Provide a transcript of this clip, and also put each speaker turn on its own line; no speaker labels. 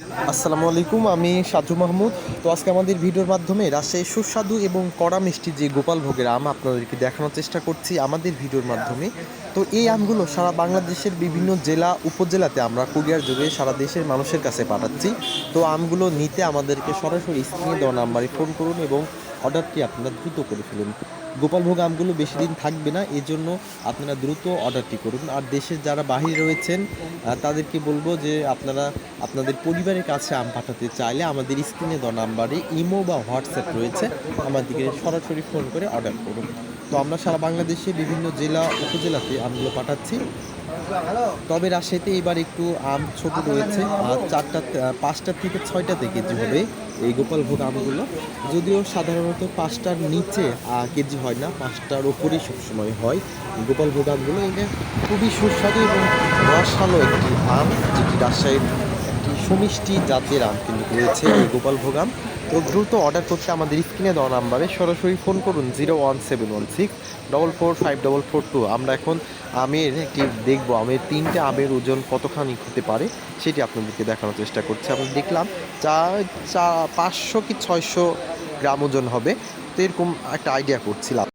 আসসালামু আলাইকুম, আমি সাজু মাহমুদ। তো আজকে আমাদের ভিডিওর মাধ্যমে রাজশাহীর সুস্বাদু এবং কড়া মিষ্টি যে গোপাল ভোগের আম আপনাদেরকে দেখানোর চেষ্টা করছি আমাদের ভিডিওর মাধ্যমে। তো এই আমগুলো সারা বাংলাদেশের বিভিন্ন জেলা, উপজেলাতে আমরা কুরিয়ার যুগে সারা দেশের মানুষের কাছে পাঠাচ্ছি। তো আমগুলো নিতে আমাদেরকে সরাসরি স্ক্রিনে দেওয়া নাম্বারে ফোন করুন এবং অর্ডারটি আপনারা দ্রুত করে ফেলুন। গোপালভোগ আমগুলো বেশি দিন থাকবে না এই জন্য আপনারা দ্রুত অর্ডারটি করুন। আর দেশের যারা বাহিরে রয়েছেন তাদেরকে বলব যে আপনারা আপনাদের পরিবারের কাছে আম পাঠাতে চাইলে আমাদের স্ক্রিনে দেওয়া নাম্বারে ইমো বা হোয়াটসঅ্যাপ রয়েছে। আমাদেরকে সরাসরি ফোন করে অর্ডার করুন। তো আমরা সারা বাংলাদেশে বিভিন্ন জেলা উপজেলাতে আমগুলো পাঠাচ্ছি। তবে রাজশাহীতে এবার একটু আম ছোট রয়েছে। আর চারটা আহ, পাঁচটা থেকে ছয়টা কেজি হবে এই গোপালভোগ আমগুলো। যদিও সাধারণত পাঁচটার নিচে কেজি হয় না পাঁচটার ওপরেই সবসময় হয় গোপালভোগ আমগুলো। এটা খুবই সুস্বাদু এবং রসালো একটি আম যেটি রাজশাহীর একটি সুমিষ্টি জাতের আম কিন্তু রয়েছে এই গোপালভোগ আম। তো দ্রুত অর্ডার করতে আমাদের স্ক্রিনে দেওয়া নাম্বারে সরাসরি ফোন করুন, zero one seven one six double four five double four two. আমরা এখন আমের একটি দেখব, আমের তিনটে আমের ওজন কতখানি হতে পারে সেটি আপনাদেরকে দেখানোর চেষ্টা করছি। আমরা দেখলাম চা চা পাঁচশো কি ছয়শো গ্রাম ওজন হবে। তো এরকম একটা আইডিয়া করছিলাম।